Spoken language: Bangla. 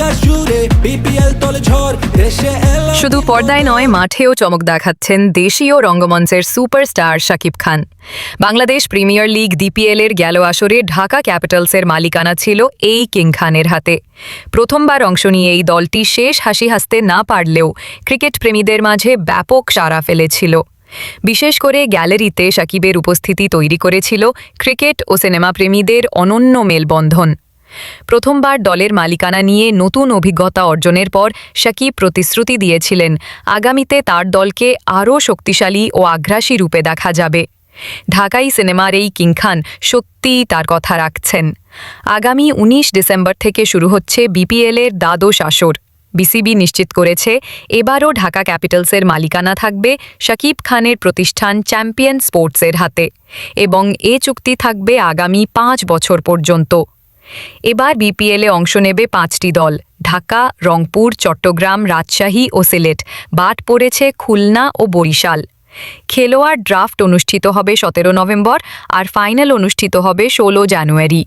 ঢাকা জুড়ে বিপিএল তোলে ঝড় দেশে এলো শুধু পর্দায় নয় মাঠেও চমক দেখাচ্ছেন দেশীয় রঙ্গমঞ্চের superstar Shakib Khan. Bangladesh Premier League DPL এর গেল আসরে ঢাকা ক্যাপিটালসের মালিকানা ছিল এই কিং খানের হাতে। প্রথমবার অংশ নিয়ে এই দলটি শেষ হাসি হাসতে না পারলেও ক্রিকেট প্রেমীদের মাঝে ব্যাপক সাড়া ফেলেছিল। বিশেষ করে গ্যালারিতে সাকিবের উপস্থিতি তৈরি করেছিল ক্রিকেট ও সিনেমা প্রেমীদের অনন্য মেলবন্ধন। প্রথমবার দলের মালিকানা নিয়ে নতুন অভিজ্ঞতা অর্জনের পর শাকিব প্রতিশ্রুতি দিয়েছিলেন, আগামীতে তার দলকে আরও শক্তিশালী ও আগ্রাসী রূপে দেখা যাবে। ঢাকাই সিনেমার এই কিংখান সত্যিই তার কথা রাখছেন। আগামী ১৯ ডিসেম্বর থেকে শুরু হচ্ছে বিপিএলের দ্বাদশ আসর। বিসিবি নিশ্চিত করেছে, এবারও ঢাকা ক্যাপিটালসের মালিকানা থাকবে শাকিব খানের প্রতিষ্ঠান চ্যাম্পিয়ন স্পোর্টসের হাতে এবং এ চুক্তি থাকবে আগামী পাঁচ বছর পর্যন্ত। এবার বিপিএলে অংশ নেবে পাঁচটি দল। ঢাকা, রংপুর, চট্টগ্রাম, রাজশাহী ও সিলেট। বাট পড়েছে খুলনা ও বরিশাল। খেলোয়াড় ড্রাফট অনুষ্ঠিত হবে সতেরো নভেম্বর আর ফাইনাল অনুষ্ঠিত হবে ষোলো জানুয়ারি।